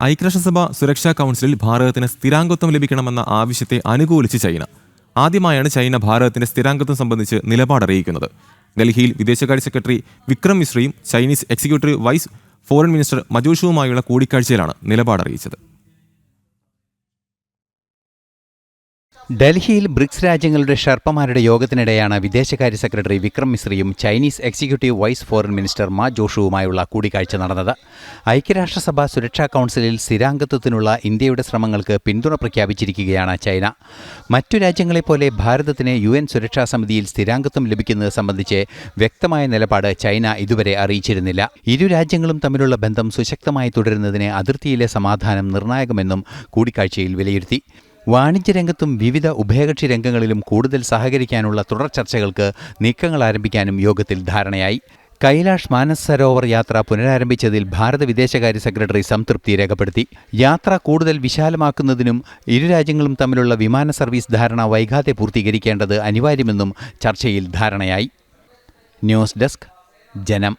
ഐക്യരാഷ്ട്രസഭ സുരക്ഷാ കൗൺസിലിൽ ഭാരതത്തിന് സ്ഥിരാംഗത്വം ലഭിക്കണമെന്ന ആവശ്യത്തെ അനുകൂലിച്ച് ചൈന. ആദ്യമായാണ് ചൈന ഭാരതത്തിന്റെ സ്ഥിരാംഗത്വം സംബന്ധിച്ച് നിലപാടറിയിക്കുന്നത് ഡൽഹിയിൽ വിദേശകാര്യ സെക്രട്ടറി വിക്രം മിശ്രയും Chinese executive vice foreign minister മജോഷുവുമായുള്ള കൂടിക്കാഴ്ചയിലാണ് നിലപാടറിയിച്ചത് ഡൽഹിയിൽ ബ്രിക്സ് രാജ്യങ്ങളുടെ ഷർപ്പമാരുടെ യോഗത്തിനിടെയാണ് വിദേശകാര്യ സെക്രട്ടറി വിക്രം മിശ്രയും Chinese executive vice foreign minister Ma ജോഷുവുമായുള്ള കൂടിക്കാഴ്ച നടന്നത്. ഐക്യരാഷ്ട്രസഭ സുരക്ഷാ കൗൺസിലിൽ സ്ഥിരാംഗത്വത്തിനുള്ള ഇന്ത്യയുടെ ശ്രമങ്ങൾക്ക് പിന്തുണ പ്രഖ്യാപിച്ചിരിക്കുകയാണ് ചൈന. മറ്റു രാജ്യങ്ങളെപ്പോലെ ഭാരതത്തിന് യു എൻ സുരക്ഷാ സമിതിയിൽ സ്ഥിരാംഗത്വം ലഭിക്കുന്നത് സംബന്ധിച്ച് വ്യക്തമായ നിലപാട് ചൈന ഇതുവരെ അറിയിച്ചിരുന്നില്ല. ഇരു രാജ്യങ്ങളും തമ്മിലുള്ള ബന്ധം സുശക്തമായി തുടരുന്നതിന് അതിർത്തിയിലെ സമാധാനം നിർണായകമെന്നും കൂടിക്കാഴ്ചയിൽ വിലയിരുത്തി. വാണിജ്യരംഗത്തും വിവിധ ഉഭയകക്ഷി രംഗങ്ങളിലും കൂടുതൽ സഹകരിക്കാനുള്ള തുടർ ചർച്ചകൾക്ക് നീക്കങ്ങൾ ആരംഭിക്കാനും യോഗത്തിൽ ധാരണയായി. കൈലാഷ് മാനസ് സരോവർ യാത്ര പുനരാരംഭിച്ചതിൽ ഭാരത വിദേശകാര്യ സെക്രട്ടറി സംതൃപ്തി രേഖപ്പെടുത്തി. യാത്ര കൂടുതൽ വിശാലമാക്കുന്നതിനും ഇരു രാജ്യങ്ങളും തമ്മിലുള്ള വിമാന സർവീസ് ധാരണ വൈകാതെ പൂർത്തീകരിക്കേണ്ടത് അനിവാര്യമെന്നും ചർച്ചയിൽ ധാരണയായി. ന്യൂസ് ഡെസ്ക് ജനം.